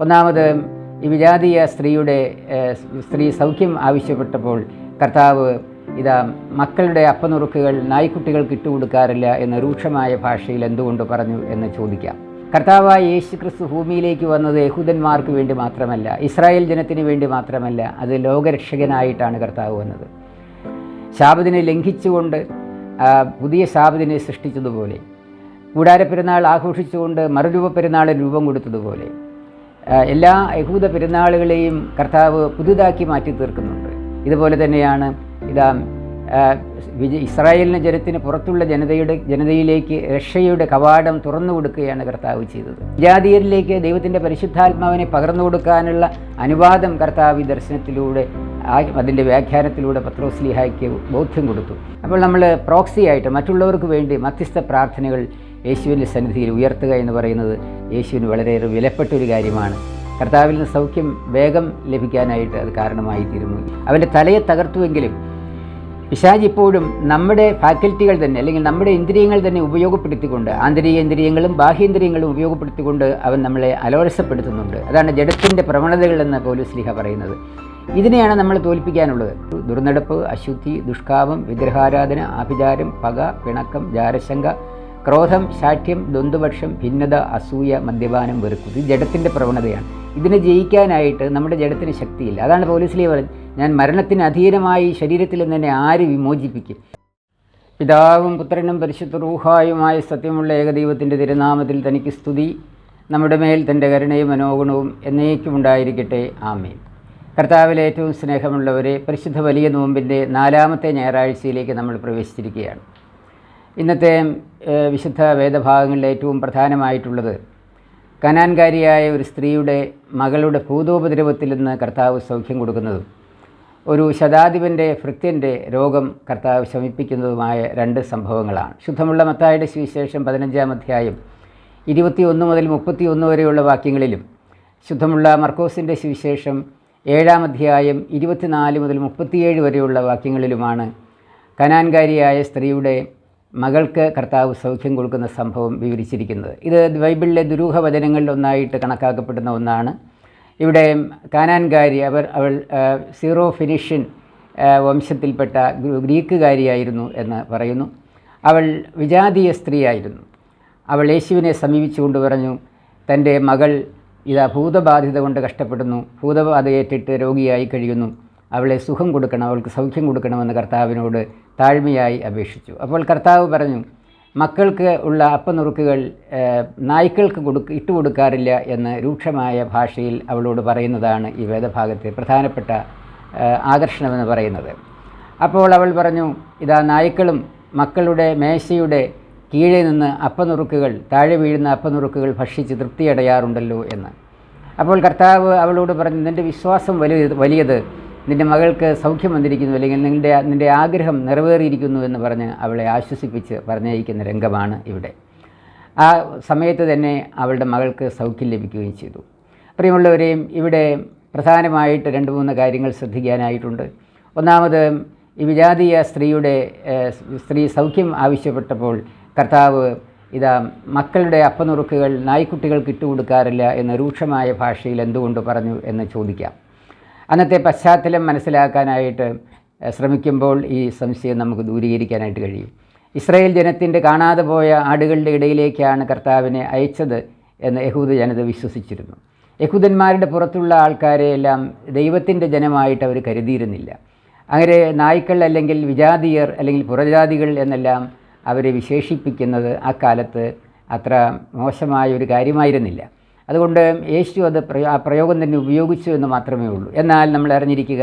ഒന്നാമത് ഈ വിജാതീയ സ്ത്രീയുടെ സ്ത്രീ സൗഖ്യം ആവശ്യപ്പെട്ടപ്പോൾ കർത്താവ് ഇതാ മക്കളുടെ അപ്പനുറുക്കുകൾ നായ്ക്കുട്ടികൾക്ക് ഇട്ടുകൊടുക്കാറില്ല എന്ന രൂക്ഷമായ ഭാഷയിൽ എന്തുകൊണ്ട് പറഞ്ഞു എന്ന് ചോദിക്കാം. കർത്താവായ യേശു ക്രിസ്തു ഭൂമിയിലേക്ക് വന്നത് യഹൂദന്മാർക്ക് വേണ്ടി മാത്രമല്ല ഇസ്രായേൽ ജനത്തിന് വേണ്ടി മാത്രമല്ല അത് ലോകരക്ഷകനായിട്ടാണ് കർത്താവ് വന്നത്. ശാപതിനെ ലംഘിച്ചുകൊണ്ട് പുതിയ ശാപതിനെ സൃഷ്ടിച്ചതുപോലെ കൂടാര പെരുന്നാൾ ആഘോഷിച്ചുകൊണ്ട് മറുരൂപ പെരുന്നാളിന് രൂപം കൊടുത്തതുപോലെ എല്ലാ യഹൂദ പെരുന്നാളുകളെയും കർത്താവ് പുതുതാക്കി മാറ്റി തീർക്കുന്നുണ്ട്. ഇതുപോലെ തന്നെയാണ് ഇതാ വിജ ഇസ്രായേലിന് ജനത്തിന് പുറത്തുള്ള ജനതയുടെ ജനതയിലേക്ക് രക്ഷയുടെ കവാടം തുറന്നു കൊടുക്കുകയാണ് കർത്താവ് ചെയ്തത്. ജാതീയരിലേക്ക് ദൈവത്തിന്റെ പരിശുദ്ധാത്മാവിനെ പകർന്നു കൊടുക്കാനുള്ള അനുവാദം കർത്താവ് ഈ ദർശനത്തിലൂടെ അതിന്റെ വ്യാഖ്യാനത്തിലൂടെ പത്രോസ്ലിഹായ്ക്ക് ബോധ്യം കൊടുത്തു. അപ്പോൾ നമ്മൾ പ്രോക്സി ആയിട്ട് മറ്റുള്ളവർക്ക് വേണ്ടി മധ്യസ്ഥ പ്രാർത്ഥനകൾ യേശുവിന്റെ സന്നിധിയിൽ ഉയർത്തുക എന്ന് പറയുന്നത് യേശുവിന് വളരെയേറെ വിലപ്പെട്ട ഒരു കാര്യമാണ്. കർത്താവിൽ നിന്ന് സൗഖ്യം വേഗം ലഭിക്കാനായിട്ട് അത് കാരണമായി തീരുന്നു. അവന്റെ തലയെ തകർത്തുവെങ്കിലും പിശാജ് ഇപ്പോഴും നമ്മുടെ ഫാക്കൽറ്റികൾ തന്നെ അല്ലെങ്കിൽ നമ്മുടെ ഇന്ദ്രിയങ്ങൾ തന്നെ ഉപയോഗപ്പെടുത്തിക്കൊണ്ട് ആന്തരിക ഇന്ദ്രിയങ്ങളും ബാഹ്യേന്ദ്രിയങ്ങളും ഉപയോഗപ്പെടുത്തിക്കൊണ്ട് അവൻ നമ്മളെ അലോരസപ്പെടുത്തുന്നുണ്ട്. അതാണ് ജഡത്തിന്റെ പ്രവണതകൾ എന്ന് പോലീസ് പറയുന്നത്. ഇതിനെയാണ് നമ്മൾ തോൽപ്പിക്കാനുള്ളത്. ദുർനടപ്പ് അശുദ്ധി ദുഷ്കാമം വിഗ്രഹാരാധന ആഭിചാരം പക പിണക്കം ജാരശങ്ക ക്രോധം ശാഠ്യം ദ്വന്ദ്വപക്ഷം ഭിന്നത അസൂയ മദ്യപാനം വെറുക്കുന്നത് ജഡത്തിന്റെ പ്രവണതയാണ്. ഇതിനെ ജയിക്കാനായിട്ട് നമ്മുടെ ജഡത്തിന് ശക്തിയില്ല. അതാണ് പോലീസിലെ പറഞ്ഞത് ഞാൻ മരണത്തിന് അധീനമായി ശരീരത്തിൽ നിന്ന് എന്നെ ആര് വിമോചിപ്പിക്കും? പിതാവും പുത്രനും പരിശുദ്ധ റൂഹായുമായ സത്യമുള്ള ഏകദൈവത്തിന്റെ തിരുനാമത്തിൽ തനിക്ക് സ്തുതി. നമ്മുടെ മേൽ തന്റെ കരുണയും മനോഗുണവും എന്നേക്കും ഉണ്ടായിരിക്കട്ടെ. ആമേൻ. കർത്താവിലെ ഏറ്റവും സ്നേഹമുള്ളവരെ പരിശുദ്ധ വലിയ നോമ്പിന്റെ നാലാമത്തെ ഞായറാഴ്ചയിലേക്ക് നമ്മൾ പ്രവേശിച്ചിരിക്കുകയാണ്. ഇന്നത്തെ വിശുദ്ധ വേദഭാഗങ്ങളിൽ ഏറ്റവും പ്രധാനമായിട്ടുള്ളത് കനാൻകാരിയായ ഒരു സ്ത്രീയുടെ മകളുടെ ഭൂതോപദ്രവത്തിൽ നിന്ന് കർത്താവ് സൗഖ്യം കൊടുക്കുന്നതും ഒരു ശതാധിപന്റെ ഭൃത്യന്റെ രോഗം കർത്താവ് ശമിപ്പിക്കുന്നതുമായ രണ്ട് സംഭവങ്ങളാണ്. ശുദ്ധമുള്ള മത്തായുടെ സുവിശേഷം പതിനഞ്ചാം അധ്യായം ഇരുപത്തിയൊന്ന് മുതൽ മുപ്പത്തിയൊന്ന് വരെയുള്ള വാക്യങ്ങളിലും ശുദ്ധമുള്ള മർക്കോസിന്റെ സുവിശേഷം ഏഴാം അധ്യായം ഇരുപത്തിനാല് മുതൽ മുപ്പത്തിയേഴ് വരെയുള്ള വാക്യങ്ങളിലുമാണ് കനാൻകാരിയായ സ്ത്രീയുടെ മകൾക്ക് കർത്താവ് സൗഖ്യം കൊടുക്കുന്ന സംഭവം വിവരിച്ചിരിക്കുന്നത്. ഇത് ബൈബിളിലെ ദുരൂഹ വചനങ്ങളിൽ ഒന്നായിട്ട് കണക്കാക്കപ്പെടുന്ന ഒന്നാണ്. ഇവിടെ കാനാൻകാരി അവർ അവൾ സീറോ ഫിനിഷ്യൻ വംശത്തിൽപ്പെട്ട ഗ്രീക്കുകാരിയായിരുന്നു എന്ന് പറയുന്നു. അവൾ വിജാതീയ സ്ത്രീയായിരുന്നു. അവൾ യേശുവിനെ സമീപിച്ചുകൊണ്ട് പറഞ്ഞു തന്റെ മകൾ ഇതാ ഭൂതബാധിത കൊണ്ട് കഷ്ടപ്പെടുന്നു. ഭൂതബാധയേറ്റിട്ട് രോഗിയായി കഴിയുന്നു. അവളെ സുഖം കൊടുക്കണം അവൾക്ക് സൗഖ്യം കൊടുക്കണമെന്ന് കർത്താവിനോട് താഴ്മയായി അപേക്ഷിച്ചു. അപ്പോൾ കർത്താവ് പറഞ്ഞു മക്കൾക്ക് ഉള്ള അപ്പനുറുക്കുകൾ നായ്ക്കൾക്ക് കൊടുക്ക ഇട്ട് കൊടുക്കാറില്ല എന്ന് രൂക്ഷമായ ഭാഷയിൽ അവളോട് പറയുന്നതാണ് ഈ വേദഭാഗത്തെ പ്രധാനപ്പെട്ട ആകർഷണമെന്ന് പറയുന്നത്. അപ്പോൾ അവൾ പറഞ്ഞു ഇതാ നായ്ക്കളും മക്കളുടെ മേശയുടെ കീഴിൽ നിന്ന് അപ്പനുറുക്കുകൾ താഴെ വീഴുന്ന അപ്പനുറുക്കുകൾ ഭക്ഷിച്ച് തൃപ്തിയടയാറുണ്ടല്ലോ എന്ന്. അപ്പോൾ കർത്താവ് അവളോട് പറഞ്ഞു നിന്റെ വിശ്വാസം വലിയത് വലിയത് നിന്റെ മകൾക്ക് സൗഖ്യം വന്നിരിക്കുന്നു അല്ലെങ്കിൽ നിന്റെ നിന്റെ ആഗ്രഹം നിറവേറിയിരിക്കുന്നു എന്ന് പറഞ്ഞ് അവളെ ആശ്വസിപ്പിച്ച് പറഞ്ഞയക്കുന്ന രംഗമാണ് ഇവിടെ. ആ സമയത്ത് തന്നെ അവളുടെ മകൾക്ക് സൗഖ്യം ലഭിക്കുകയും ചെയ്തു. പ്രിയമുള്ളവരെയും ഇവിടെ പ്രധാനമായിട്ട് രണ്ട് മൂന്ന് കാര്യങ്ങൾ ശ്രദ്ധിക്കാനായിട്ടുണ്ട്. ഒന്നാമത് ഈ വിജാതീയ സ്ത്രീയുടെ സ്ത്രീ സൗഖ്യം ആവശ്യപ്പെട്ടപ്പോൾ കർത്താവ് ഇതാ മക്കളുടെ അപ്പനുറുക്കുകൾ നായ്ക്കുട്ടികൾക്ക് ഇട്ടുകൊടുക്കാറില്ല എന്ന രൂക്ഷമായ ഭാഷയിൽ എന്തുകൊണ്ട് പറഞ്ഞു എന്ന് ചോദിക്കാം. അന്നത്തെ പശ്ചാത്തലം മനസ്സിലാക്കാനായിട്ട് ശ്രമിക്കുമ്പോൾ ഈ സംശയം നമുക്ക് ദൂരീകരിക്കാനായിട്ട് കഴിയും. ഇസ്രായേൽ ജനത്തിന്റെ കാണാതെ പോയ ആടുകളുടെ ഇടയിലേക്കാണ് കർത്താവിനെ അയച്ചത് എന്ന് യഹൂദ ജനത വിശ്വസിച്ചിരുന്നു. യഹൂദന്മാരുടെ പുറത്തുള്ള ആൾക്കാരെ എല്ലാം ദൈവത്തിന്റെ ജനമായിട്ട് അവർ കരുതിയിരുന്നില്ല. അങ്ങനെ നായ്ക്കൾ അല്ലെങ്കിൽ വിജാതീയർ അല്ലെങ്കിൽ പുറജാതികൾ എന്നെല്ലാം അവരെ വിശേഷിപ്പിക്കുന്നത് ആ കാലത്ത് അത്ര മോശമായ ഒരു കാര്യമായിരുന്നില്ല. അതുകൊണ്ട് യേശു അത് ആ പ്രയോഗം തന്നെ ഉപയോഗിച്ചു എന്ന് മാത്രമേ ഉള്ളൂ. എന്നാൽ നമ്മൾ അറിഞ്ഞിരിക്കുക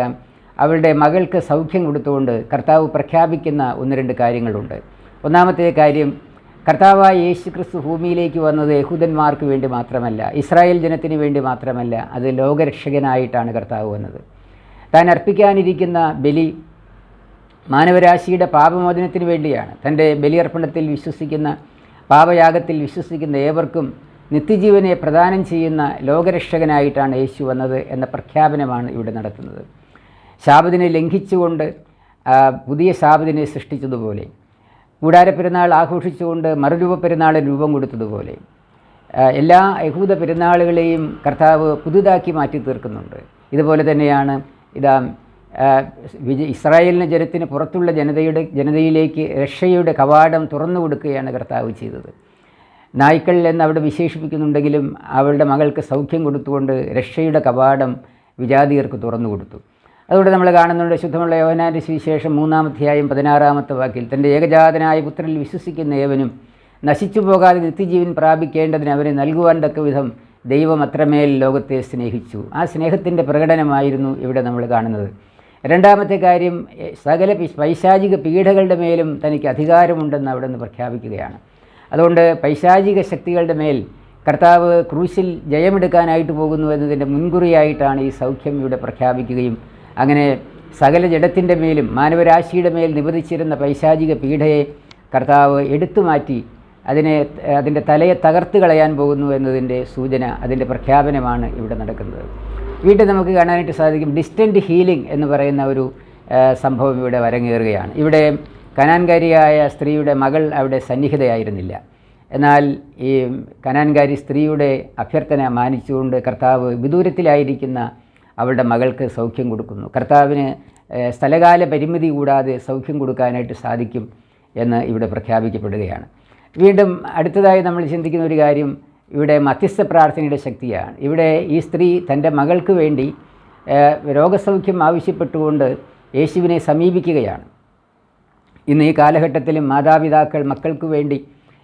അവളുടെ മകൾക്ക് സൗഖ്യം കൊടുത്തുകൊണ്ട് കർത്താവ് പ്രഖ്യാപിക്കുന്ന ഒന്ന് രണ്ട് കാര്യങ്ങളുണ്ട്. ഒന്നാമത്തെ കാര്യം കർത്താവായ യേശു ക്രിസ്തു ഭൂമിയിലേക്ക് വന്നത് യഹൂദന്മാർക്ക് വേണ്ടി മാത്രമല്ല ഇസ്രായേൽ ജനത്തിന് വേണ്ടി മാത്രമല്ല അത് ലോകരക്ഷകനായിട്ടാണ് കർത്താവ് വന്നത്. താൻ അർപ്പിക്കാനിരിക്കുന്ന ബലി മാനവരാശിയുടെ പാപമോചനത്തിന് വേണ്ടിയാണ്. തന്റെ ബലിയർപ്പണത്തിൽ വിശ്വസിക്കുന്ന പാപയാഗത്തിൽ വിശ്വസിക്കുന്ന ഏവർക്കും നിത്യജീവനെ പ്രദാനം ചെയ്യുന്ന ലോകരക്ഷകനായിട്ടാണ് യേശു വന്നത് എന്ന പ്രഖ്യാപനമാണ് ഇവിടെ നടത്തുന്നത് ശാപതിനെ ലംഘിച്ചുകൊണ്ട് പുതിയ ശാപതിനെ സൃഷ്ടിച്ചതുപോലെ കൂടാര പെരുന്നാൾ ആഘോഷിച്ചുകൊണ്ട് മറുരൂപ പെരുന്നാളിന് രൂപം കൊടുത്തതുപോലെ എല്ലാ യഹൂദ പെരുന്നാളുകളെയും കർത്താവ് പുതുതാക്കി മാറ്റി തീർക്കുന്നുണ്ട്. ഇതുപോലെ തന്നെയാണ് ഇതാ വിജ ഇസ്രായേലിന് ജനത്തിന് പുറത്തുള്ള ജനതയുടെ ജനതയിലേക്ക് രക്ഷയുടെ കവാടം തുറന്നു കൊടുക്കുകയാണ് കർത്താവ് ചെയ്തത്. നായ്ക്കൾ എന്ന് അവിടെ വിശേഷിപ്പിക്കുന്നുണ്ടെങ്കിലും അവളുടെ മകൾക്ക് സൗഖ്യം കൊടുത്തുകൊണ്ട് രക്ഷയുടെ കവാടം വിജാതീയർക്ക് തുറന്നു കൊടുത്തു. അതുകൊണ്ട് നമ്മൾ കാണുന്നുണ്ട് ശുദ്ധമുള്ള യോഹനാന്റെ സുവിശേഷം മൂന്നാമധ്യായം പതിനാറാമത്തെ വാക്കിൽ തന്റെ ഏകജാതനായ പുത്രനിൽ വിശ്വസിക്കുന്ന ഏവനും നശിച്ചു പോകാതെ നിത്യജീവൻ പ്രാപിക്കേണ്ടതിന് അവനെ നൽകുവാൻ തക്ക വിധം ദൈവം അത്രമേൽ ലോകത്തെ സ്നേഹിച്ചു. ആ സ്നേഹത്തിന്റെ പ്രകടനമായിരുന്നു ഇവിടെ നമ്മൾ കാണുന്നത്. രണ്ടാമത്തെ കാര്യം സകല പൈശാചിക പീഠകളുടെ മേലും തനിക്ക് അധികാരമുണ്ടെന്ന് അവിടെ നിന്ന് പ്രഖ്യാപിക്കുകയാണ്. അതുകൊണ്ട് പൈശാചിക ശക്തികളുടെ മേൽ കർത്താവ് ക്രൂശിൽ ജയമെടുക്കാനായിട്ട് പോകുന്നു എന്നതിന്റെ മുൻകുറിയായിട്ടാണ് ഈ സൗഖ്യം ഇവിടെ പ്രഖ്യാപിക്കുകയും അങ്ങനെ സകല ജഡത്തിന്റെ മേലും മാനവരാശിയുടെ മേൽ നിബന്ധിച്ചിരുന്ന പൈശാചിക പീഠയെ കർത്താവ് എടുത്തു മാറ്റി അതിനെ അതിന്റെ തലയെ തകർത്ത് കളയാൻ പോകുന്നു എന്നതിന്റെ സൂചന അതിന്റെ പ്രഖ്യാപനമാണ് ഇവിടെ നടക്കുന്നത്. വീണ്ടും നമുക്ക് കാണാനായിട്ട് സാധിക്കും ഡിസ്റ്റന്റ് ഹീലിംഗ് എന്ന് പറയുന്ന ഒരു സംഭവം ഇവിടെ വരങ്ങേറുകയാണ്. ഇവിടെ കനാൻകാരിയായ സ്ത്രീയുടെ മകൾ അവിടെ സന്നിഹിതയായിരുന്നില്ല. എന്നാൽ ഈ കനാൻകാരി സ്ത്രീയുടെ അഭ്യർത്ഥന മാനിച്ചുകൊണ്ട് കർത്താവ് വിദൂരത്തിലായിരിക്കുന്ന അവളുടെ മകൾക്ക് സൗഖ്യം കൊടുക്കുന്നു. കർത്താവിന് സ്ഥലകാല പരിമിതി കൂടാതെ സൗഖ്യം കൊടുക്കാനായിട്ട് സാധിക്കും എന്ന് ഇവിടെ പ്രഖ്യാപിക്കപ്പെടുകയാണ്. വീണ്ടും അടുത്തതായി നമ്മൾ ചിന്തിക്കുന്ന ഒരു കാര്യം ഇവിടെ മധ്യസ്ഥ പ്രാർത്ഥനയുടെ ശക്തിയാണ്. ഇവിടെ ഈ സ്ത്രീ തന്റെ മകൾക്ക് വേണ്ടി രോഗസൗഖ്യം ആവശ്യപ്പെട്ടുകൊണ്ട് യേശുവിനെ സമീപിക്കുകയാണ്. ഇന്ന് ഈ കാലഘട്ടത്തിലും മാതാപിതാക്കൾ മക്കൾക്ക് വേണ്ടി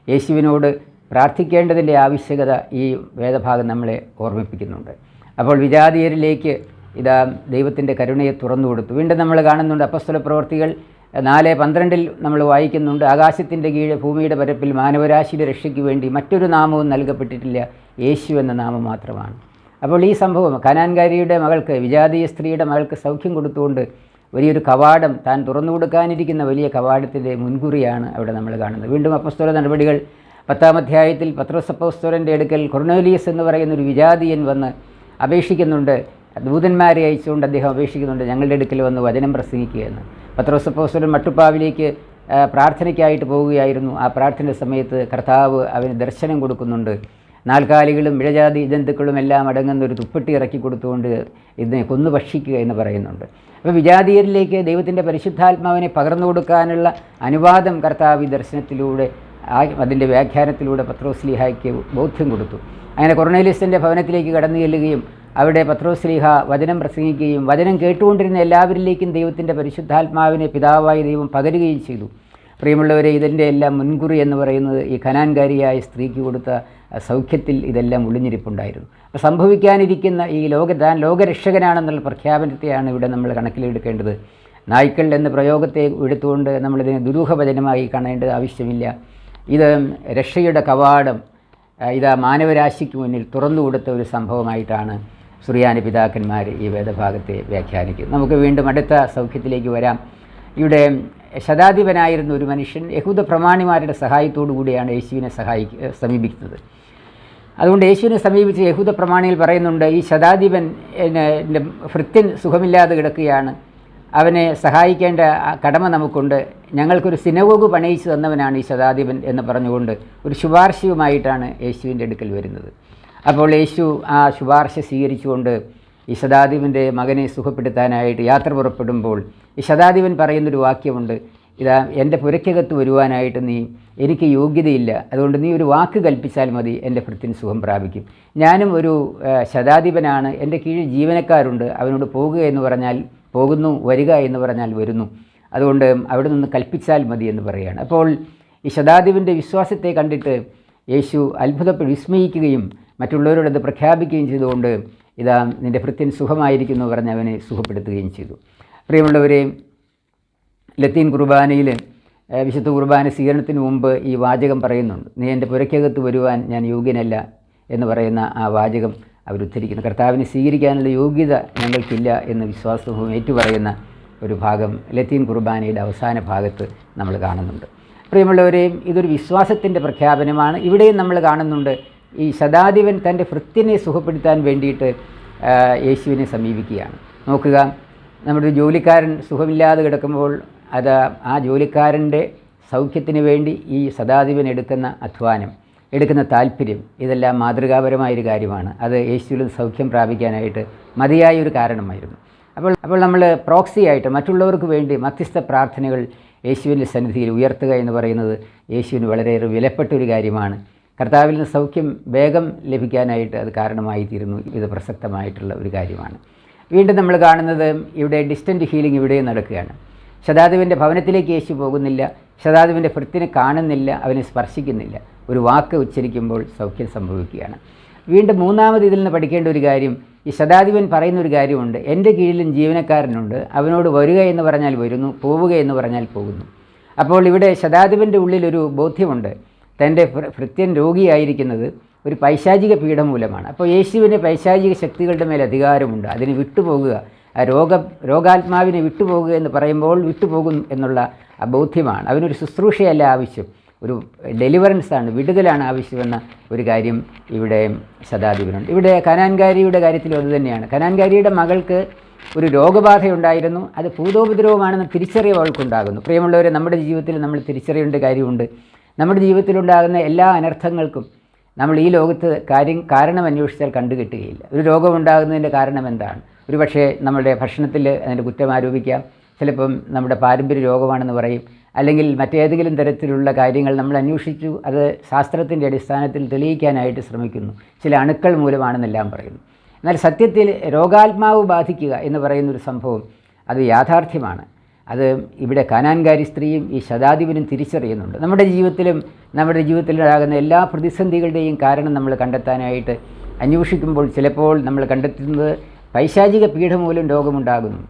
യേശുവിനോട് പ്രാർത്ഥിക്കേണ്ടതിന്റെ ആവശ്യകത ഈ വേദഭാഗം നമ്മളെ ഓർമ്മിപ്പിക്കുന്നുണ്ട്. അപ്പോൾ വിജാതീയരിലേക്ക് ഇതാ ദൈവത്തിന്റെ കരുണയെ തുറന്നു കൊടുത്തു. വീണ്ടും നമ്മൾ കാണുന്നുണ്ട് അപ്പസ്തല പ്രവർത്തികൾ നാല് പന്ത്രണ്ടിൽ നമ്മൾ വായിക്കുന്നുണ്ട്. ആകാശത്തിന്റെ കീഴ് ഭൂമിയുടെ പരപ്പിൽ മാനവരാശിയുടെ രക്ഷയ്ക്ക് വേണ്ടി മറ്റൊരു നാമവും നൽകപ്പെട്ടിട്ടില്ല യേശു എന്ന നാമം മാത്രമാണ്. അപ്പോൾ ഈ സംഭവം കനാൻകാരിയുടെ മകൾക്ക് വിജാതീയ സ്ത്രീയുടെ മകൾക്ക് സൗഖ്യം കൊടുത്തുകൊണ്ട് വലിയൊരു കവാടം താൻ തുറന്നു കൊടുക്കാനിരിക്കുന്ന വലിയ കവാടത്തിന്റെ മുൻകുറിയാണ് അവിടെ നമ്മൾ കാണുന്നത്. വീണ്ടും അപ്പസ്തോല നടപടികൾ. പത്താം അധ്യായത്തിൽ പത്രസപ്പസ്തോലന്റെ അടുക്കൽ കൊർണോലിയസ് എന്ന് പറയുന്ന ഒരു വിജാതിയൻ വന്ന് അപേക്ഷിക്കുന്നുണ്ട്. ദൂതന്മാരെ അയച്ചുകൊണ്ട് അദ്ദേഹം അപേക്ഷിക്കുന്നുണ്ട്. ഞങ്ങളുടെ അടുക്കൽ വന്ന് വചനം പ്രസംഗിക്കുക എന്ന്. മട്ടുപ്പാവിലേക്ക് പ്രാർത്ഥനയ്ക്കായിട്ട് പോവുകയായിരുന്നു. ആ പ്രാർത്ഥന സമയത്ത് കർത്താവ് അവന് ദർശനം കൊടുക്കുന്നുണ്ട്. നാൽക്കാലികളും ഇഴജാതി ജന്തുക്കളും എല്ലാം അടങ്ങുന്ന ഒരു തുപ്പട്ടി ഇറക്കി കൊടുത്തുകൊണ്ട് ഇതിനെ കൊന്നു ഭക്ഷിക്കുക എന്ന് പറയുന്നുണ്ട്. അപ്പോൾ വിജാതീയരിലേക്ക് ദൈവത്തിന്റെ പരിശുദ്ധാത്മാവിനെ പകർന്നു കൊടുക്കാനുള്ള അനുവാദം കർത്താവി ദർശനത്തിലൂടെ അതിന്റെ വ്യാഖ്യാനത്തിലൂടെ പത്രോസ്ലിഹായ്ക്ക് ബോധ്യം കൊടുത്തു. അങ്ങനെ കൊർണേലിയസിന്റെ ഭവനത്തിലേക്ക് കടന്നു ചെല്ലുകയും അവിടെ പത്രോസ്ലിഹ വചനം പ്രസംഗിക്കുകയും വചനം കേട്ടുകൊണ്ടിരുന്ന എല്ലാവരിലേക്കും ദൈവത്തിന്റെ പരിശുദ്ധാത്മാവിനെ പിതാവായി ദൈവം പകരുകയും ചെയ്തു. പ്രിയമുള്ളവരെ ഇതിന്റെ എല്ലാം മുൻകുറി എന്ന് പറയുന്നത് ഈ ഖനാൻകാരിയായ സ്ത്രീക്ക് കൊടുത്ത സൗഖ്യത്തിൽ ഇതെല്ലാം ഒളിഞ്ഞിരിപ്പുണ്ടായിരുന്നു. അപ്പോൾ സംഭവിക്കാനിരിക്കുന്ന ഈ ലോക താൻ ലോകരക്ഷകനാണെന്നുള്ള പ്രഖ്യാപനത്തെയാണ് ഇവിടെ നമ്മൾ കണക്കിലെടുക്കേണ്ടത്. നായ്ക്കൾ എന്ന പ്രയോഗത്തെ എടുത്തുകൊണ്ട് നമ്മളിതിനെ ദുരൂഹവചനമായി കാണേണ്ടത് ആവശ്യമില്ല. ഇത് രക്ഷയുടെ കവാടം ഇതാ മാനവരാശിക്ക് മുന്നിൽ തുറന്നു കൊടുത്ത ഒരു സംഭവമായിട്ടാണ് സുറിയാനി പിതാക്കന്മാർ ഈ വേദഭാഗത്തെ വ്യാഖ്യാനിക്കുന്നത്. നമുക്ക് വീണ്ടും അടുത്ത സൗഖ്യത്തിലേക്ക് വരാം. ഇവിടെ ശതാധിപനായിരുന്ന ഒരു മനുഷ്യൻ യഹൂദ പ്രമാണിമാരുടെ സഹായത്തോടു കൂടിയാണ് യേശുവിനെ സഹായിക്ക സമീപിക്കുന്നത്. അതുകൊണ്ട് യേശുവിനെ സമീപിച്ച് യഹൂദ പ്രമാണിയിൽ പറയുന്നുണ്ട് ഈ ശതാധിപൻ എന്റെ ഭൃത്യൻ സുഖമില്ലാതെ കിടക്കുകയാണ്. അവനെ സഹായിക്കേണ്ട കടമ നമുക്കുണ്ട്. ഞങ്ങൾക്കൊരു സിനഗോഗ് പണിയിച്ചു തന്നവനാണ് ഈ ശതാധിപൻ എന്ന് പറഞ്ഞുകൊണ്ട് ഒരു ശുപാർശയുമായിട്ടാണ് യേശുവിന്റെ അടുക്കൽ വരുന്നത്. അപ്പോൾ യേശു ആ ശുപാർശ സ്വീകരിച്ചുകൊണ്ട് ഈ മകനെ സുഖപ്പെടുത്താനായിട്ട് യാത്ര പുറപ്പെടുമ്പോൾ ഈ ശതാധിപൻ പറയുന്നൊരു വാക്യമുണ്ട്. ഇതാ എന്റെ പുരയ്ക്കകത്ത് വരുവാനായിട്ട് നീ എനിക്ക് യോഗ്യതയില്ല. അതുകൊണ്ട് നീ ഒരു വാക്ക് കൽപ്പിച്ചാൽ മതി എന്റെ ഭൃത്യൻ സുഖം പ്രാപിക്കും. ഞാനും ഒരു ശതാധിപനാണ്. എന്റെ കീഴിൽ ജീവനക്കാരുണ്ട്. അവനോട് പോകുക എന്ന് പറഞ്ഞാൽ പോകുന്നു വരിക എന്ന് പറഞ്ഞാൽ വരുന്നു. അതുകൊണ്ട് അവിടെ നിന്ന് കൽപ്പിച്ചാൽ മതി എന്ന് പറയുകയാണ് അപ്പോൾ ഈ ശതാധിപന്റെ വിശ്വാസത്തെ കണ്ടിട്ട് യേശു അത്ഭുതപ്പെട്ട് വിസ്മയിക്കുകയും മറ്റുള്ളവരോട് പ്രഖ്യാപിക്കുകയും ചെയ്തുകൊണ്ട് ഇതാ നിന്റെ ഭൃത്യൻ സുഖമായിരിക്കുന്നു പറഞ്ഞ് അവനെ സുഖപ്പെടുത്തുകയും ചെയ്തു. പ്രിയമുള്ളവരെ ലത്തീൻ കുർബാനയിൽ വിശുദ്ധ കുർബാന സ്വീകരണത്തിന് മുമ്പ് ഈ വാചകം പറയുന്നുണ്ട്. നീ എന്റെ പുരയ്ക്കകത്ത് വരുവാൻ ഞാൻ യോഗ്യനല്ല എന്ന് പറയുന്ന ആ വാചകം അവരുദ്ധരിക്കുന്നു. കർത്താവിനെ സ്വീകരിക്കാനുള്ള യോഗ്യത ഞങ്ങൾക്കില്ല എന്ന് വിശ്വാസവും ഏറ്റുപറയുന്ന ഒരു ഭാഗം ലത്തീൻ കുർബാനയുടെ അവസാന ഭാഗത്ത് നമ്മൾ കാണുന്നുണ്ട്. പ്രിയമുള്ളവരെയും ഇതൊരു വിശ്വാസത്തിന്റെ പ്രഖ്യാപനമാണ്. ഇവിടെയും നമ്മൾ കാണുന്നുണ്ട് ഈ ശതാധിപൻ തന്റെ ഭൃത്യനെ സുഖപ്പെടുത്താൻ വേണ്ടിയിട്ട് യേശുവിനെ സമീപിക്കുകയാണ്. നോക്കുക നമ്മുടെ ജോലിക്കാരൻ സുഖമില്ലാതെ കിടക്കുമ്പോൾ അത് ആ ജോലിക്കാരന്റെ സൗഖ്യത്തിന് വേണ്ടി ഈ സദാധിപൻ എടുക്കുന്ന അധ്വാനം എടുക്കുന്ന താല്പര്യം ഇതെല്ലാം മാതൃകാപരമായൊരു കാര്യമാണ്. അത് യേശുവിൽ സൗഖ്യം പ്രാപിക്കാനായിട്ട് മതിയായ ഒരു കാരണമായിരുന്നു. അപ്പോൾ അപ്പോൾ നമ്മൾ പ്രോക്സി ആയിട്ട് മറ്റുള്ളവർക്ക് വേണ്ടി മധ്യസ്ഥ പ്രാർത്ഥനകൾ യേശുവിന്റെ സന്നിധിയിൽ ഉയർത്തുക എന്ന് പറയുന്നത് യേശുവിന് വളരെയേറെ വിലപ്പെട്ട ഒരു കാര്യമാണ്. കർത്താവിൽ നിന്ന് സൗഖ്യം വേഗം ലഭിക്കാനായിട്ട് അത് കാരണമായി തീരുന്നു ഇത് പ്രസക്തമായിട്ടുള്ള ഒരു കാര്യമാണ്. വീണ്ടും നമ്മൾ കാണുന്നത് ഇവിടെ ഡിസ്റ്റന്റ് ഹീലിംഗ് ഇവിടെയും നടക്കുകയാണ്. ശതാദുവിന്റെ ഭവനത്തിലേക്ക് യേശു പോകുന്നില്ല. ശതാദുവിന്റെ ഭൃത്തിനെ കാണുന്നില്ല. അവനെ സ്പർശിക്കുന്നില്ല. ഒരു വാക്ക് ഉച്ചരിക്കുമ്പോൾ സൗഖ്യം സംഭവിക്കുകയാണ്. വീണ്ടും മൂന്നാമത് ഇതിൽ നിന്ന് പഠിക്കേണ്ട ഒരു കാര്യം ഈ ശതാധിപൻ പറയുന്ന ഒരു കാര്യമുണ്ട്. എന്റെ കീഴിലും ജീവനക്കാരനുണ്ട്. അവനോട് വരിക എന്ന് പറഞ്ഞാൽ വരുന്നു പോവുക എന്ന് പറഞ്ഞാൽ പോകുന്നു. അപ്പോൾ ഇവിടെ ശതാധിപന്റെ ഉള്ളിലൊരു ബോധ്യമുണ്ട്. തന്റെ ഭൃത്യൻ രോഗിയായിരിക്കുന്നത് ഒരു പൈശാചിക പീഠം മൂലമാണ്. അപ്പോൾ യേശുവിന് പൈശാചിക ശക്തികളുടെ മേൽ അധികാരമുണ്ട്. അതിന് വിട്ടുപോകുക ആ രോഗ രോഗാത്മാവിനെ വിട്ടുപോകുക എന്ന് പറയുമ്പോൾ വിട്ടുപോകും എന്നുള്ള ബോധ്യമാണ്. അവനൊരു ശുശ്രൂഷയല്ല ആവശ്യം. ഒരു ഡെലിവറൻസ് ആണ് വിടുതലാണ് ആവശ്യമെന്ന ഒരു കാര്യം ഇവിടെ ശതാധിപനുണ്ട് ഇവിടെ കനാൻകാരിയുടെ കാര്യത്തിലും അതുതന്നെയാണ് കനാൻകാരിയുടെ മകൾക്ക് ഒരു രോഗബാധയുണ്ടായിരുന്നു. അത് ഭൂതോപദ്രവമാണെന്ന് തിരിച്ചറിവ് അവൾക്കുണ്ടാകുന്നു. പ്രിയമുള്ളവരെ നമ്മുടെ ജീവിതത്തിൽ നമ്മൾ തിരിച്ചറിയേണ്ട കാര്യമുണ്ട്. നമ്മുടെ ജീവിതത്തിലുണ്ടാകുന്ന എല്ലാ അനർത്ഥങ്ങൾക്കും നമ്മൾ ഈ ലോകത്ത് കാര്യം കാരണം അന്വേഷിച്ചാൽ കണ്ടുകിട്ടുകയില്ല ഒരു രോഗമുണ്ടാകുന്നതിന്റെ കാരണം എന്താണ്? ഒരു പക്ഷേ നമ്മുടെ ഭക്ഷണത്തിൽ അതിന്റെ കുറ്റം ആരോപിക്കാം. ചിലപ്പം നമ്മുടെ പാരമ്പര്യ രോഗമാണെന്ന് പറയും. അല്ലെങ്കിൽ മറ്റേതെങ്കിലും തരത്തിലുള്ള കാര്യങ്ങൾ നമ്മൾ അന്വേഷിച്ചു അത് ശാസ്ത്രത്തിന്റെ അടിസ്ഥാനത്തിൽ തെളിയിക്കാനായിട്ട് ശ്രമിക്കുന്നു. ചില അണുക്കൾ മൂലമാണെന്നെല്ലാം പറയുന്നു. എന്നാൽ സത്യത്തിൽ രോഗാത്മാവ് ബാധിക്കുക എന്ന് പറയുന്നൊരു സംഭവം അത് യാഥാർത്ഥ്യമാണ്. അത് ഇവിടെ കാനാൻകാരി സ്ത്രീയും ഈ ശതാധിപനും തിരിച്ചറിയുന്നുണ്ട്. നമ്മുടെ ജീവിതത്തിലും നമ്മുടെ ജീവിതത്തിലുണ്ടാകുന്ന എല്ലാ പ്രതിസന്ധികളുടെയും കാരണം നമ്മൾ കണ്ടെത്താനായിട്ട് അന്വേഷിക്കുമ്പോൾ ചിലപ്പോൾ നമ്മൾ കണ്ടെത്തുന്നത് പൈശാചിക പീഠ മൂലം രോഗമുണ്ടാകുന്നു.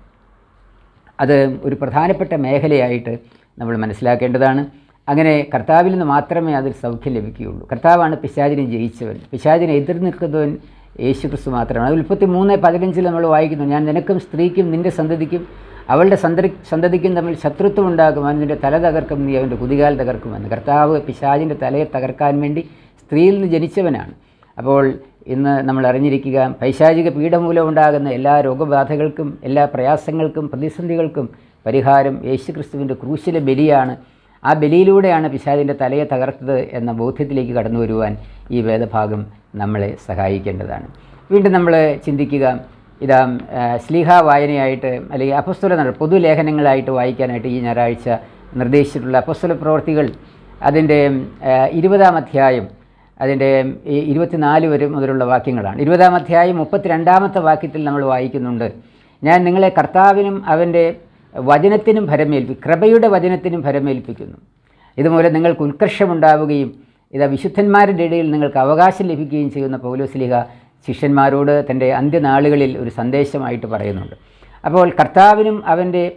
അത് ഒരു പ്രധാനപ്പെട്ട മേഖലയായിട്ട് നമ്മൾ മനസ്സിലാക്കേണ്ടതാണ്. അങ്ങനെ കർത്താവിൽ നിന്ന് മാത്രമേ അതിൽ സൗഖ്യം ലഭിക്കുകയുള്ളൂ. കർത്താവാണ് പിശാചിനെ ജയിച്ചവൻ. പിശാചിനെ എതിർ നിൽക്കുന്നവൻ യേശു ക്രിസ്തു മാത്രമാണ്. അത് മുപ്പത്തി മൂന്ന് പതിനഞ്ചിൽ നമ്മൾ വായിക്കുന്നു. ഞാൻ നിനക്കും സ്ത്രീക്കും നിന്റെ സന്തതിക്കും അവളുടെ സന്തതി സന്തതിക്കും തമ്മിൽ ശത്രുത്വം ഉണ്ടാകും. അവൻ നിന്റെ തല തകർക്കും നീ അവന്റെ കുതികാൽ തകർക്കുമെന്ന്. കർത്താവ് പിശാജിന്റെ തലയെ തകർക്കാൻ വേണ്ടി സ്ത്രീയിൽ നിന്ന് ജനിച്ചവനാണ്. അപ്പോൾ ഇന്ന് നമ്മൾ അറിഞ്ഞിരിക്കുക പൈശാചിക പീഠമൂലം ഉണ്ടാകുന്ന എല്ലാ രോഗബാധകൾക്കും എല്ലാ പ്രയാസങ്ങൾക്കും പ്രതിസന്ധികൾക്കും പരിഹാരം യേശുക്രിസ്തുവിന്റെ ക്രൂശിലെ ബലിയാണ്. ആ ബലിയിലൂടെയാണ് പിശാദിന്റെ തലയെ തകർത്തത് എന്ന ബോധ്യത്തിലേക്ക് കടന്നു വരുവാൻ ഈ വേദഭാഗം നമ്മളെ സഹായിക്കേണ്ടതാണ്. വീണ്ടും നമ്മൾ ചിന്തിക്കുക ഇതാ സ്ലീഹ വായനയായിട്ട് അല്ലെങ്കിൽ അപസ്തുല നട പൊതുലേഖനങ്ങളായിട്ട് വായിക്കാനായിട്ട് ഈ ഞായറാഴ്ച നിർദ്ദേശിച്ചിട്ടുള്ള അപസ്തുല പ്രവർത്തികൾ അതിന്റെ ഇരുപതാം അധ്യായം അതിന്റെ ഇരുപത്തിനാല് വരെ മുതലുള്ള വാക്യങ്ങളാണ്. ഇരുപതാം അധ്യായം മുപ്പത്തിരണ്ടാമത്തെ വാക്യത്തിൽ നമ്മൾ വായിക്കുന്നുണ്ട്. ഞാൻ നിങ്ങളെ കർത്താവിനും അവന്റെ വചനത്തിനും ഭരമേൽപ്പി കൃപയുടെ വചനത്തിനും ഭരമേൽപ്പിക്കുന്നു. ഇതുമൂലം നിങ്ങൾക്ക് ഉത്കർഷമുണ്ടാവുകയും ഇത് വിശുദ്ധന്മാരുടെ ഇടയിൽ നിങ്ങൾക്ക് അവകാശം ലഭിക്കുകയും ചെയ്യുന്ന പൗലോസ്ലിഹ ശിഷ്യന്മാരോട് തന്റെ അന്ത്യനാളുകളിൽ ഒരു സന്ദേശമായിട്ട് പറയുന്നുണ്ട്. അപ്പോൾ കർത്താവിനും അവന്റെ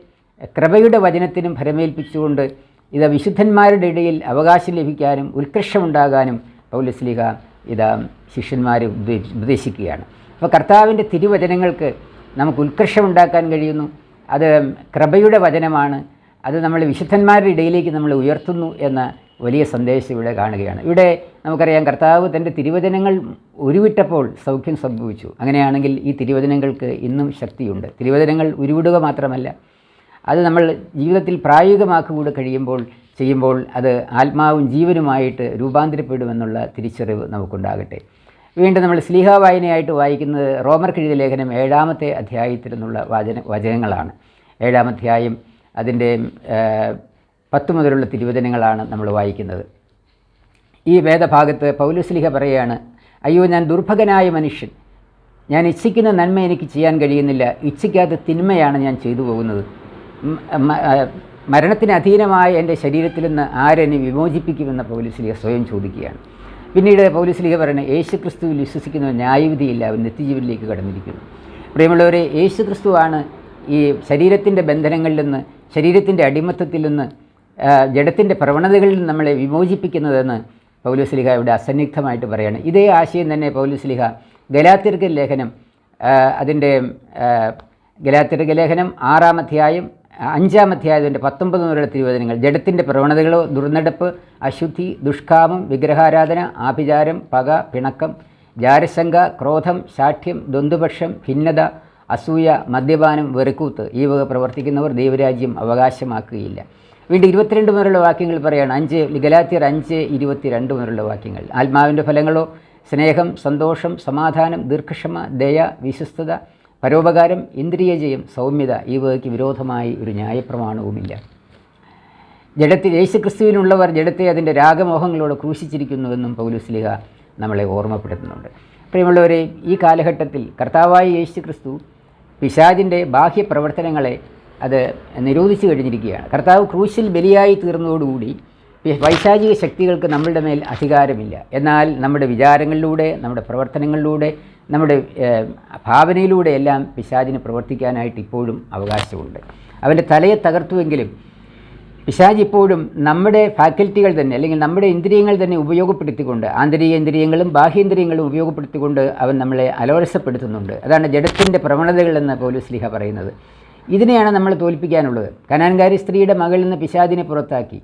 കൃപയുടെ വചനത്തിനും ഭരമേൽപ്പിച്ചുകൊണ്ട് ഇത് വിശുദ്ധന്മാരുടെ ഇടയിൽ അവകാശം ലഭിക്കാനും ഉത്കർഷമുണ്ടാകാനും പൗലസ്ലിഹ ഇത് ശിഷ്യന്മാരെ ഉപദേശിക്കുകയാണ്. അപ്പോൾ കർത്താവിന്റെ തിരുവചനങ്ങൾക്ക് നമുക്ക് ഉത്കർഷമുണ്ടാക്കാൻ കഴിയുന്നു. അത് കൃപയുടെ വചനമാണ്. അത് നമ്മൾ വിശുദ്ധന്മാരുടെ ഇടയിലേക്ക് നമ്മൾ ഉയർത്തുന്നു എന്ന വലിയ സന്ദേശം ഇവിടെ കാണുകയാണ്. ഇവിടെ നമുക്കറിയാം കർത്താവ് തന്റെ തിരുവചനങ്ങൾ ഉരുവിട്ടപ്പോൾ സൗഖ്യം സംഭവിച്ചു. അങ്ങനെയാണെങ്കിൽ ഈ തിരുവചനങ്ങൾക്ക് ഇന്നും ശക്തിയുണ്ട്. തിരുവചനങ്ങൾ ഉരുവിടുക മാത്രമല്ല അത് നമ്മൾ ജീവിതത്തിൽ പ്രായോഗികമാക്കുകൂടെ കഴിയുമ്പോൾ ചെയ്യുമ്പോൾ അത് ആത്മാവും ജീവനുമായിട്ട് രൂപാന്തരപ്പെടുമെന്നുള്ള തിരിച്ചറിവ് നമുക്കുണ്ടാകട്ടെ. വീണ്ടും നമ്മൾ സ്ലീഹ വായനയായിട്ട് വായിക്കുന്നത് റോമർ എഴുതിയ ലേഖനം ഏഴാമത്തെ അധ്യായത്തിൽ നിന്നുള്ള വചന വചനങ്ങളാണ്. ഏഴാമധ്യായം അതിന്റെ പത്ത് മുതലുള്ള തിരുവചനങ്ങളാണ് നമ്മൾ വായിക്കുന്നത്. ഈ വേദഭാഗത്ത് പൗലുസ്ലിഹ പറയുകയാണ് അയ്യോ ഞാൻ ദുർഭകനായ മനുഷ്യൻ. ഞാൻ ഇച്ഛിക്കുന്ന നന്മ എനിക്ക് ചെയ്യാൻ കഴിയുന്നില്ല. ഇച്ഛിക്കാത്ത തിന്മയാണ് ഞാൻ ചെയ്തു പോകുന്നത്. മരണത്തിന് അധീനമായ എന്റെ ശരീരത്തിൽ നിന്ന് ആരെന്നെ വിമോചിപ്പിക്കുമെന്ന പൗലുസ്ലിഹ സ്വയം ചോദിക്കുകയാണ്. പിന്നീട് പൗലുസ്ലിഹ പറയുന്നത് യേശു ക്രിസ്തുവിൽ വിശ്വസിക്കുന്ന ന്യായവിധിയില്ല. അവൻ നിത്യജീവനിലേക്ക് കടന്നിരിക്കുന്നു. പ്രിയമുള്ളവരെ യേശു ക്രിസ്തുവാണ് ഈ ശരീരത്തിന്റെ ബന്ധനങ്ങളിൽ നിന്ന് ശരീരത്തിന്റെ അടിമത്തത്തിൽ നിന്ന് ജഡത്തിന്റെ പ്രവണതകളിൽ നമ്മളെ വിമോചിപ്പിക്കുന്നതെന്ന് പൗലുസ്ലിഹ ഇവിടെ അസന്നിഗ്ധമായിട്ട് പറയാണ്. ഇതേ ആശയം തന്നെ പൗലുസ്ലിഹ ഗലാത്തിർക്ക് ലേഖനം അതിന്റെ ഗലാത്തിർക്ക് ലേഖനം ആറാം അധ്യായം അഞ്ചാം അധ്യായത്തിന്റെ പത്തൊമ്പത് മുതലുള്ള തിരുവചനങ്ങൾ. ജഡത്തിന്റെ പ്രവണതകളോ ദുർനടപ്പ് അശുദ്ധി ദുഷ്കാമം വിഗ്രഹാരാധന ആഭിചാരം പക പിണക്കം ജാരശങ്ക ക്രോധം ശാഠ്യം ദ്വന്ദ്പക്ഷം ഭിന്നത അസൂയ മദ്യപാനം വെറുക്കൂത്ത് ഈ വക പ്രവർത്തിക്കുന്നവർ ദൈവരാജ്യം അവകാശമാക്കുകയില്ല. വീണ്ടും ഇരുപത്തിരണ്ട് മുതലുള്ള വാക്യങ്ങൾ പറയുകയാണ് അഞ്ച് ഗലാത്തിയർ അഞ്ച് ഇരുപത്തിരണ്ട് മുതലുള്ള വാക്യങ്ങൾ. ആത്മാവിന്റെ ഫലങ്ങളോ സ്നേഹം സന്തോഷം സമാധാനം ദീർഘക്ഷമ ദയ വിശ്വസ്തത പരോപകാരം ഇന്ദ്രിയജയം സൗമ്യത ഇവയ്ക്ക് വിരോധമായി ഒരു ന്യായപ്രമാണവുമില്ല. ജഡത്തിൽ യേശുക്രിസ്തുവിനുള്ളവർ ജഡത്തെ അതിന്റെ രാഗമോഹങ്ങളോട് ക്രൂശിച്ചിരിക്കുന്നുവെന്നും പൗലുസ്ലിഹ നമ്മളെ ഓർമ്മപ്പെടുത്തുന്നുണ്ട്. പ്രിയമുള്ളവരെ ഈ കാലഘട്ടത്തിൽ കർത്താവായ യേശു ക്രിസ്തു പിശാജിന്റെ ബാഹ്യ പ്രവർത്തനങ്ങളെ അത് നിരോധിച്ചു കഴിഞ്ഞിരിക്കുകയാണ്. കർത്താവ് ക്രൂശിൽ ബലിയായി തീർന്നതോടുകൂടി വൈശാചിക ശക്തികൾക്ക് നമ്മളുടെ മേൽ അധികാരമില്ല. എന്നാൽ നമ്മുടെ വിചാരങ്ങളിലൂടെ നമ്മുടെ പ്രവർത്തനങ്ങളിലൂടെ നമ്മുടെ ഭാവനയിലൂടെ എല്ലാം പിശാചിന് പ്രവർത്തിക്കാനായിട്ട് ഇപ്പോഴും അവകാശമുണ്ട്. അവന്റെ തലയെ തകർത്തുവെങ്കിലും പിശാജ് ഇപ്പോഴും നമ്മുടെ ഫാക്കൽറ്റികൾ തന്നെ അല്ലെങ്കിൽ നമ്മുടെ ഇന്ദ്രിയങ്ങൾ തന്നെ ഉപയോഗപ്പെടുത്തിക്കൊണ്ട് ആന്തരിക ഇന്ദ്രിയങ്ങളും ബാഹ്യേന്ദ്രിയങ്ങളും ഉപയോഗപ്പെടുത്തിക്കൊണ്ട് അവൻ നമ്മളെ അലോരസപ്പെടുത്തുന്നുണ്ട്. അതാണ് ജഡത്തിന്റെ പ്രവണതകൾ എന്ന് പോലീസ് പറയുന്നത്. ഇതിനെയാണ് നമ്മൾ തോൽപ്പിക്കാനുള്ളത്. കനാൻകാരി സ്ത്രീയുടെ മകളിൽ നിന്ന് പിശാദിനെ പുറത്താക്കി.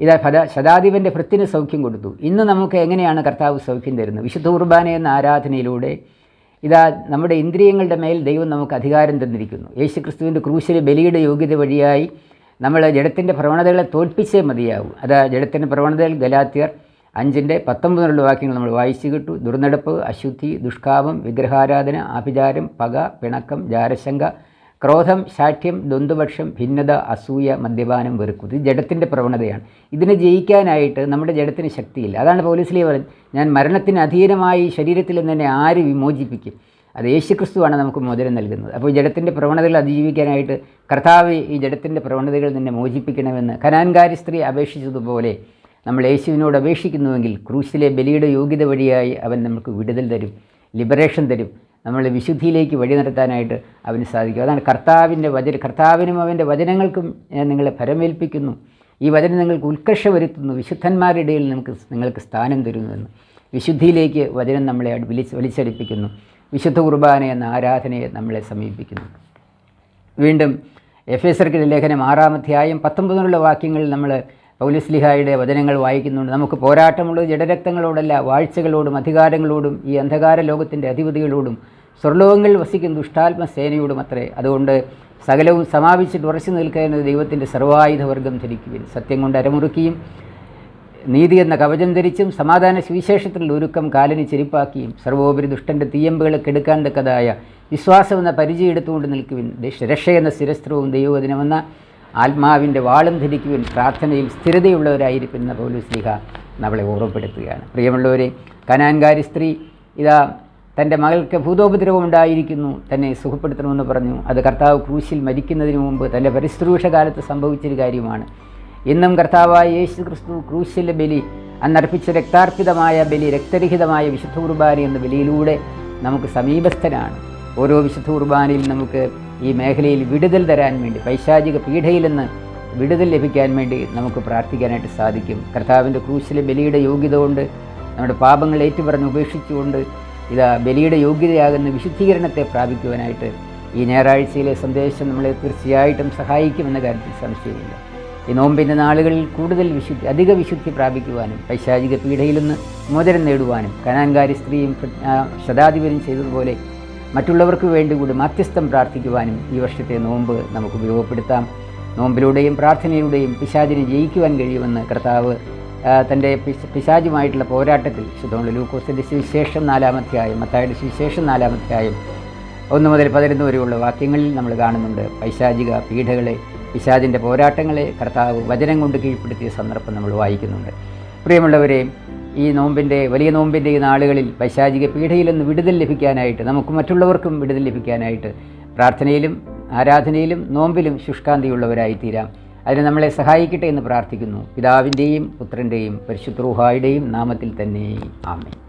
ഇതാ ഫത ശതാധിപന്റെ ഭൃത്തിന് സൗഖ്യം കൊടുത്തു. ഇന്ന് നമുക്ക് എങ്ങനെയാണ് കർത്താവ് സൗഖ്യം തരുന്നത്? വിശുദ്ധ കുർബാന എന്ന ആരാധനയിലൂടെ ഇതാ നമ്മുടെ ഇന്ദ്രിയങ്ങളുടെ മേൽ ദൈവം നമുക്ക് അധികാരം തന്നിരിക്കുന്നു. യേശു ക്രിസ്തുവിന്റെ ക്രൂശിലെ ബലിയുടെ യോഗ്യത വഴിയായി നമ്മൾ ജഡത്തിന്റെ പ്രവണതകളെ തോൽപ്പിച്ചേ മതിയാവും. അതാ ജഡത്തിന്റെ പ്രവണതകൾ ഗലാത്യർ അഞ്ചിന്റെ പത്തൊമ്പതിനുള്ള വാക്യങ്ങൾ നമ്മൾ വായിച്ചു കിട്ടു. ദുർനടപ്പ് അശുദ്ധി ദുഷ്കാമം വിഗ്രഹാരാധന ആഭിചാരം പക പിണക്കം ജാരശങ്ക ക്രോധം ശാഠ്യം ദ്വന്ദ്വപക്ഷം ഭിന്നത അസൂയ മദ്യപാനം വെറുക്കും ഇത് ജഡത്തിന്റെ പ്രവണതയാണ്. ഇതിനെ ജയിക്കാനായിട്ട് നമ്മുടെ ജഡത്തിന് ശക്തിയില്ല. അതാണ് പോലീസിലെ പറഞ്ഞത് ഞാൻ മരണത്തിന് അധീനമായി ശരീരത്തിൽ നിന്ന് തന്നെ ആര് വിമോചിപ്പിക്കും? അത് യേശുക്രിസ്തുവാണ് നമുക്ക് മോചനം നൽകുന്നത്. അപ്പോൾ ജഡത്തിന്റെ പ്രവണതകൾ അതിജീവിക്കാനായിട്ട് കർത്താവ് ഈ ജഡത്തിന്റെ പ്രവണതകളിൽ നിന്നെ മോചിപ്പിക്കണമെന്ന് കനാൻകാരി സ്ത്രീ അപേക്ഷിച്ചതുപോലെ നമ്മൾ യേശുവിനോട് അപേക്ഷിക്കുന്നുവെങ്കിൽ ക്രൂശിലെ ബലിയുടെ യോഗ്യത വഴിയായി അവൻ നമുക്ക് വിടുതൽ തരും ലിബറേഷൻ തരും. നമ്മളെ വിശുദ്ധിയിലേക്ക് വഴി നടത്താനായിട്ട് അവന് സാധിക്കും. അതാണ് കർത്താവിന്റെ വചന. കർത്താവിനും അവന്റെ വചനങ്ങൾക്കും ഞാൻ നിങ്ങളെ ഫലമേൽപ്പിക്കുന്നു ഈ വചനം നിങ്ങൾക്ക് ഉത്കർഷ വരുത്തുന്നു. വിശുദ്ധന്മാരുടെ ഇടയിൽ നമുക്ക് നിങ്ങൾക്ക് സ്ഥാനം തരുന്നുവെന്ന്. വിശുദ്ധിയിലേക്ക് വചനം നമ്മളെ വിളിച്ച് വലിച്ചടിപ്പിക്കുന്നു. വിശുദ്ധ കുർബാന എന്ന ആരാധനയെ നമ്മളെ സമീപിക്കുന്നു. വീണ്ടും എഫ് എസ് ലേഖനം ആറാം അധ്യായം പത്തൊമ്പതിനുള്ള വാക്യങ്ങളിൽ നമ്മൾ പൗലിസ്ലിഹായുടെ വചനങ്ങൾ വായിക്കുന്നുണ്ട്. നമുക്ക് പോരാട്ടമുള്ളത് ജഡരക്തങ്ങളോടല്ല വാഴ്ചകളോടും അധികാരങ്ങളോടും ഈ അന്ധകാര ലോകത്തിന്റെ അധിപതികളോടും സ്വർലോകങ്ങളിൽ വസിക്കുന്ന ദുഷ്ടാത്മ സേനയോടും അത്രേ അതുകൊണ്ട് സകലവും സമാപിച്ചിട്ട് ഉറച്ചു നിൽക്കുന്ന ദൈവത്തിന്റെ സർവായുധവർഗം ധരിക്കുകയും സത്യം കൊണ്ട് അരമുറുക്കിയും നീതി എന്ന കവചം ധരിച്ചും സമാധാന സുവിശേഷത്തിലുള്ള ഒരുക്കം കാലിന് ചെരിപ്പാക്കിയും സർവോപരി ദുഷ്ടന്റെ തീയമ്പുകളെ കെടുക്കാൻ തക്കതായ വിശ്വാസം എന്ന പരിചയം എടുത്തുകൊണ്ട് നിൽക്കുവിൻ. രക്ഷ എന്ന സ്ഥിരസ്ത്രവും ദൈവവചനമെന്ന ആത്മാവിന്റെ വാളും ധരിക്കുവിൻ. പ്രാർത്ഥനയിൽ സ്ഥിരതയുള്ളവരായിരിക്കുന്ന പോലും പൗലുസ്ലിഹ നമ്മളെ ഓർമ്മപ്പെടുത്തുകയാണ്. പ്രിയമുള്ളവരെ കനാൻകാരി സ്ത്രീ ഇതാ തന്റെ മകൾക്ക് ഭൂതോപദ്രവം ഉണ്ടായിരിക്കുന്നു തന്നെ സുഖപ്പെടുത്തണമെന്ന് പറഞ്ഞു. അത് കർത്താവ് ക്രൂശിൽ മരിക്കുന്നതിന് മുമ്പ് തന്റെ പരിശ്രൂഷ കാലത്ത് സംഭവിച്ചൊരു കാര്യമാണ്. ഇന്നും കർത്താവായ യേശു ക്രിസ്തു ക്രൂശിലെ ബലി അന്നർപ്പിച്ച രക്താർപ്പിതമായ ബലി രക്തരഹിതമായ വിശുദ്ധ കുർബാന എന്ന ബലിയിലൂടെ നമുക്ക് സമീപസ്ഥനാണ്. ഓരോ വിശുദ്ധ കുർബാനയിൽ നമുക്ക് ഈ മേഖലയിൽ വിടുതൽ തരാൻ വേണ്ടി പൈശാചിക പീഠയിൽ നിന്ന് വിടുതൽ ലഭിക്കാൻ വേണ്ടി നമുക്ക് പ്രാർത്ഥിക്കാനായിട്ട് സാധിക്കും. കർത്താവിന്റെ ക്രൂശിലെ ബലിയുടെ യോഗ്യത കൊണ്ട് നമ്മുടെ പാപങ്ങൾ ഏറ്റുപറഞ്ഞ് ഉപേക്ഷിച്ചുകൊണ്ട് ഇതാ ബലിയുടെ യോഗ്യതയാകുന്ന വിശുദ്ധീകരണത്തെ പ്രാപിക്കുവാനായിട്ട് ഈ ഞായറാഴ്ചയിലെ സന്ദേശം നമ്മളെ തീർച്ചയായിട്ടും സഹായിക്കുമെന്ന കാര്യത്തിൽ സംശയമില്ല. ഈ നോമ്പിന്റെ നാളുകളിൽ കൂടുതൽ വിശുദ്ധി അധിക വിശുദ്ധി പ്രാപിക്കുവാനും പൈശാചിക പീഠയിൽ നിന്ന് മോചനം നേടുവാനും കനാൻകാരി സ്ത്രീയും ശതാധിപനും ചെയ്തതുപോലെ മറ്റുള്ളവർക്ക് വേണ്ടി കൂടി മധ്യസ്ഥം പ്രാർത്ഥിക്കുവാനും ഈ വർഷത്തെ നോമ്പ് നമുക്ക് ഉപയോഗപ്പെടുത്താം. നോമ്പിലൂടെയും പ്രാർത്ഥനയിലൂടെയും പിശാചിനെ ജയിക്കുവാൻ കഴിയുമെന്ന് കർത്താവ് തന്റെ പിശ- പിശാചുമായിട്ടുള്ള പോരാട്ടത്തിൽ ശുദ്ധമുള്ള ലൂക്കോസിന്റെ സുവിശേഷം നാലാമധ്യായം മത്തായുടെ സുവിശേഷം നാലാമധ്യായം ഒന്ന് മുതൽ പതിനൊന്ന് വരെയുള്ള വാക്യങ്ങളിൽ നമ്മൾ കാണുന്നുണ്ട്. പൈശാചിക പീഠകളെ പിശാചിന്റെ പോരാട്ടങ്ങളെ കർത്താവ് വചനം കൊണ്ട് കീഴ്പ്പെടുത്തിയ സന്ദർഭം നമ്മൾ വായിക്കുന്നുണ്ട്. പ്രിയമുള്ളവരെ ഈ നോമ്പിന്റെ വലിയ നോമ്പിന്റെ ഈ നാളുകളിൽ പൈശാചിക പീഠയിൽ നിന്ന് വിടുതൽ ലഭിക്കാനായിട്ട് നമുക്ക് മറ്റുള്ളവർക്കും വിടുതൽ ലഭിക്കാനായിട്ട് പ്രാർത്ഥനയിലും ആരാധനയിലും നോമ്പിലും ശുഷ്കാന്തിയുള്ളവരായി തീരാം അതിന് നമ്മളെ സഹായിക്കട്ടെ എന്ന് പ്രാർത്ഥിക്കുന്നു. പിതാവിന്റെയും പുത്രന്റെയും പരിശുദ്ധ റൂഹായുടെയും നാമത്തിൽ തന്നെ ആമേൻ.